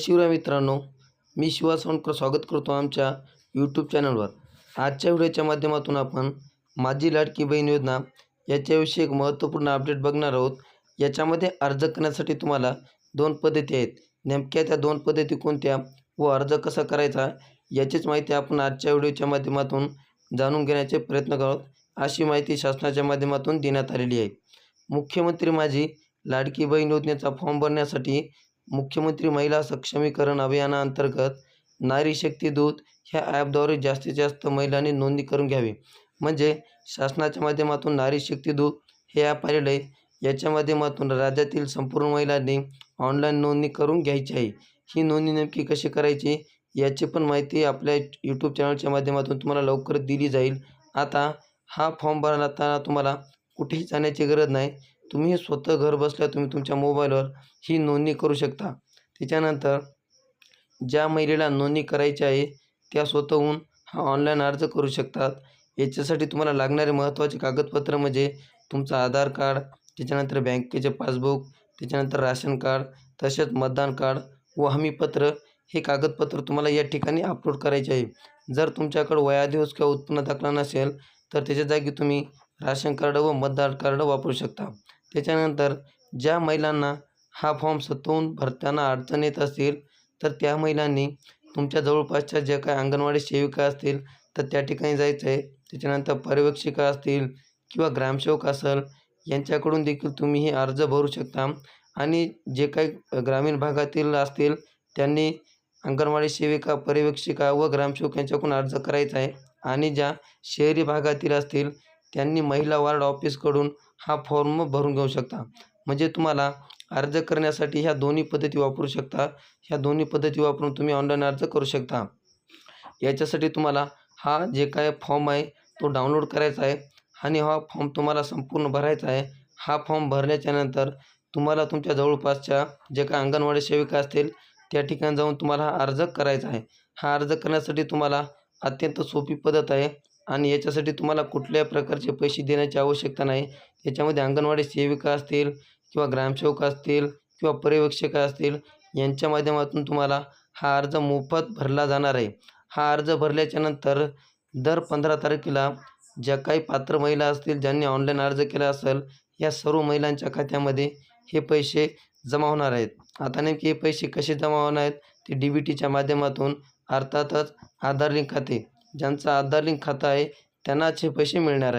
शिवराय मित्रांनो मी शिवा सोनकर स्वागत करतो आमच्या यूट्यूब चॅनलवर आजच्या व्हिडिओच्या माध्यमातून आपण माझी लाडकी बहीण योजना याच्याविषयी एक महत्त्वपूर्ण अपडेट बघणार आहोत. याच्यामध्ये अर्ज करण्यासाठी तुम्हाला दोन पद्धती आहेत. नेमक्या त्या दोन पद्धती कोणत्या व अर्ज कसा करायचा याचीच माहिती आपण आजच्या व्हिडिओच्या माध्यमातून जाणून घेण्याचे प्रयत्न करत अशी माहिती शासनाच्या माध्यमातून देण्यात आलेली आहे. मुख्यमंत्री माझी लाडकी बहीण योजनेचा फॉर्म भरण्यासाठी मुख्यमंत्री महिला सक्षमीकरण अभियानाअंतर्गत नारी शक्ती दूत ह्या ॲपद्वारे जास्तीत जास्त महिलांनी नोंदणी करून घ्यावी. म्हणजे शासनाच्या माध्यमातून नारी शक्ती दूत हे ॲप आलेलं आहे याच्या माध्यमातून राज्यातील संपूर्ण महिलांनी ऑनलाईन नोंदणी करून घ्यायची आहे. ही नोंदणी नेमकी कशी करायची याची पण माहिती आपल्या यूट्यूब चॅनलच्या माध्यमातून तुम्हाला लवकरच दिली जाईल. आता हा फॉर्म भरताना तुम्हाला कुठेही जाण्याची गरज नाही. तुम्ही स्वतः घर बसल्या तुम्ही तुमच्या मोबाईलवर ही नोंदणी करू शकता. त्याच्यानंतर ज्या महिलेला नोंदणी करायची आहे त्या स्वतःहून हा ऑनलाईन अर्ज करू शकतात. याच्यासाठी तुम्हाला लागणारे महत्त्वाचे कागदपत्र म्हणजे तुमचं आधार कार्ड त्याच्यानंतर बँकेचे पासबुक त्याच्यानंतर राशन कार्ड तसेच मतदान कार्ड व हमीपत्र हे कागदपत्र तुम्हाला या ठिकाणी अपलोड करायचे आहे. जर तुमच्याकडं वयादिवस किंवा उत्पन्न दाखला नसेल तर त्याच्या जागी तुम्ही राशन कार्ड व मतदार कार्ड वापरू शकता. त्याच्यानंतर ज्या महिलांना हा फॉर्म स्वतःहून भरताना अडचण येत असतील तर त्या महिलांनी तुमच्या जवळपासच्या ज्या काही अंगणवाडी सेविका असतील तर त्या ठिकाणी जायचं आहे त्याच्यानंतर पर्यवेक्षिका असतील किंवा ग्रामसेवक असेल यांच्याकडून देखील तुम्ही हे अर्ज भरू शकता. आणि जे काही ग्रामीण भागातील असतील त्यांनी अंगणवाडी सेविका पर्यवेक्षिका व ग्रामसेवक यांच्याकडून अर्ज करायचा आहे. आणि ज्या शहरी भागातील असतील त्यांनी महिला वार्ड ऑफिसकडून हा फॉर्म भरून घेऊ शकता. म्हणजे तुम्हाला अर्ज करण्यासाठी ह्या दोन्ही पद्धती वापरू शकता. ह्या दोन्ही पद्धती वापरून तुम्ही ऑनलाईन अर्ज करू शकता. याच्यासाठी तुम्हाला हा जे काय फॉर्म आहे तो डाउनलोड करायचा आहे आणि हा फॉर्म तुम्हाला संपूर्ण भरायचा आहे. हा फॉर्म भरल्याच्यानंतर तुम्हाला तुमच्या जवळपासच्या जे काय अंगणवाडी सेविका असतील त्या ठिकाणी जाऊन तुम्हाला हा अर्ज करायचा आहे. हा अर्ज करण्यासाठी तुम्हाला अत्यंत सोपी पद्धत आहे. आणि याच्यासाठी तुम्हाला कुठल्याही प्रकारचे पैसे देण्याची आवश्यकता नाही. याच्यामध्ये अंगणवाडी सेविका असतील किंवा ग्रामसेवक असतील किंवा पर्यवेक्षक असतील यांच्या माध्यमातून तुम्हाला हा अर्ज मोफत भरला जाणार आहे. हा अर्ज भरल्याच्यानंतर दर पंधरा तारखेला ज्या काही पात्र महिला असतील ज्यांनी ऑनलाईन अर्ज केला असेल या सर्व महिलांच्या खात्यामध्ये हे पैसे जमा होणार आहेत. आता नेमके हे पैसे कसे जमा होणार आहेत ते डी बी टीच्या माध्यमातून अर्थातच आधार लिंक खाते. ज्यांचं आधार लिंक खातं आहे त्यांनाच हे पैसे मिळणार आहे.